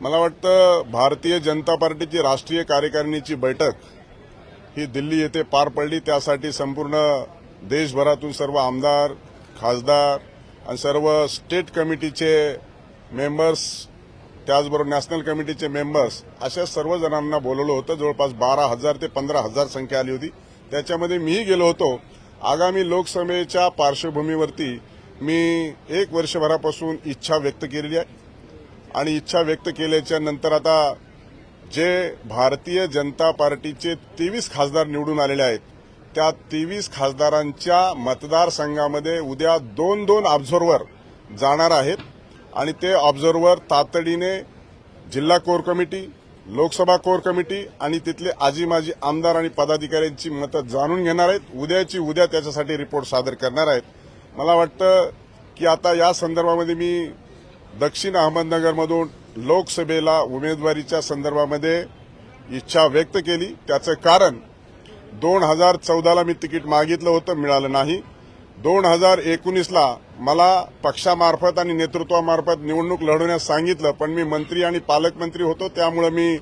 मला वाटतं भारतीय जनता पार्टीची राष्ट्रीय कार्यकारिणीची बैठक ही दिल्ली येथे पार पडली. त्यासाठी संपूर्ण देशभरातून सर्व आमदार खासदार आणि सर्व स्टेट कमिटीचे मेंबर्स त्याचबरोबर नॅशनल कमिटीचे मेंबर्स अशा सर्व जणांना बोलवलं होतं. जवळपास बारा हजार ते पंधरा हजार संख्या आली होती. त्याच्यामध्ये मीही गेलो होतो. आगामी लोकसभेच्या पार्श्वभूमीवरती मी एक वर्षभरापासून इच्छा व्यक्त केलेली आहे. आणि इच्छा व्यक्त केल्याच्यानंतर आता जे भारतीय जनता पार्टीचे तेवीस खासदार निवडून आलेले आहेत त्या तेवीस खासदारांच्या मतदारसंघामध्ये उद्या दोन दोन ऑब्झर्व्हर जाणार आहेत आणि ते ऑब्झर्व्हर तातडीने जिल्हा core committee Lok Sabha core committee आणि तिथले आजी माजी आमदार आणि पदाधिकाऱ्यांची मतं जाणून घेणार आहेत. उद्याची उद्या त्याच्यासाठी रिपोर्ट सादर करणार आहेत. मला वाटतं की आता या संदर्भामध्ये मी दक्षिण अहमदनगरमधून लोकसभेला उमेदवारीच्या संदर्भामध्ये इच्छा व्यक्त केली. त्याचं कारण दोन हजार चौदाला मी तिकीट मागितलं होतं मिळालं नाही. दोन हजार एकोणीसला मला पक्षामार्फत आणि नेतृत्वामार्फत निवडणूक लढवण्यास सांगितलं पण मी मंत्री आणि पालकमंत्री होतो त्यामुळे मी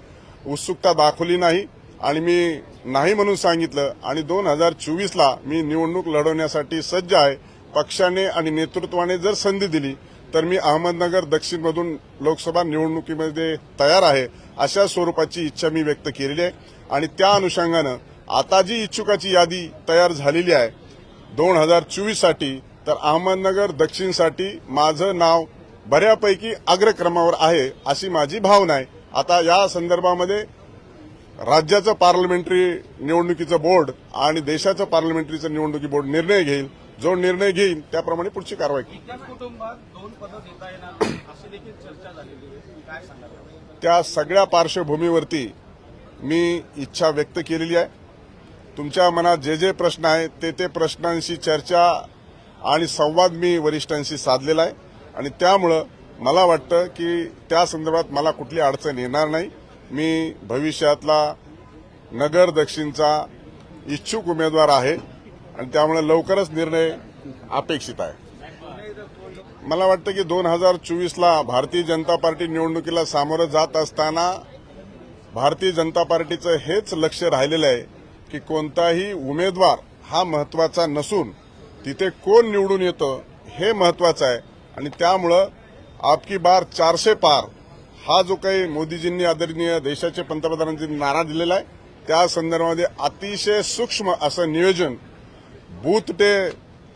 उत्सुकता दाखवली नाही आणि मी नाही म्हणून सांगितलं. आणि दोन हजार चोवीसला मी निवडणूक लढवण्यासाठी सज्ज आहे. पक्षाने आणि नेतृत्वाने जर संधी दिली तर मी अहमदनगर दक्षिणमधून लोकसभा निवडणुकीमध्ये तयार आहे अशा स्वरूपाची इच्छा मी व्यक्त केलेली आहे. आणि त्या अनुषंगानं आता जी इच्छुकाची यादी तयार झालेली आहे दोन हजार चोवीससाठी तर अहमदनगर दक्षिणसाठी माझं नाव बऱ्यापैकी अग्रक्रमावर आहे अशी माझी भावना आहे. आता या संदर्भामध्ये राज्याचं पार्लमेंटरी निवडणुकीचं बोर्ड आणि देशाचं पार्लमेंटरीचं निवडणुकी बोर्ड निर्णय घेईल जो निर्णय घेईल त्याप्रमाणे पुढची कारवाई त्या सगळ्या पार्श्वभूमीवरती मी इच्छा व्यक्त केलेली आहे. तुमच्या मनात जे जे प्रश्न आहेत ते ते प्रश्नांशी चर्चा आणि संवाद मी वरिष्ठांशी साधलेला आहे. आणि त्यामुळं मला वाटतं की त्या संदर्भात मला कुठली अडचण येणार नाही. मी भविष्यातला नगर दक्षिणचा इच्छुक उमेदवार आहे. आणि त्यामुळे लवकरच निर्णय अपेक्षित आहे. मला वाटतं की दोन हजार चोवीसला भारतीय जनता पार्टी निवडणुकीला सामोरं जात असताना भारतीय जनता पार्टीचं हेच लक्ष राहिलेलं आहे की कोणताही उमेदवार हा महत्त्वाचा नसून तिथे कोण निवडून येतं हे महत्वाचं आहे. आणि त्यामुळं आपकी बार चारशे पार हा जो काही मोदीजींनी आदरणीय देशाचे पंतप्रधानांनी नारा दिलेला आहे त्या संदर्भामध्ये अतिशय सूक्ष्म असं नियोजन बूथ ते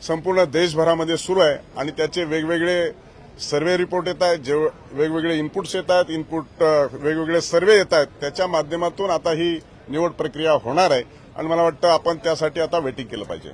संपूर्ण देशभरामध्ये सुरू आहे आणि त्याचे वेगवेगळे सर्वे रिपोर्ट येत आहेत जे वेगवेगळे इनपुट्स येत आहेत इनपुट वेगवेगळे सर्वे येत आहेत त्याच्या माध्यमातून आता ही निवड प्रक्रिया होणार आहे. आणि मला वाटतं आपण त्यासाठी आता वेटिंग केलं पाहिजे.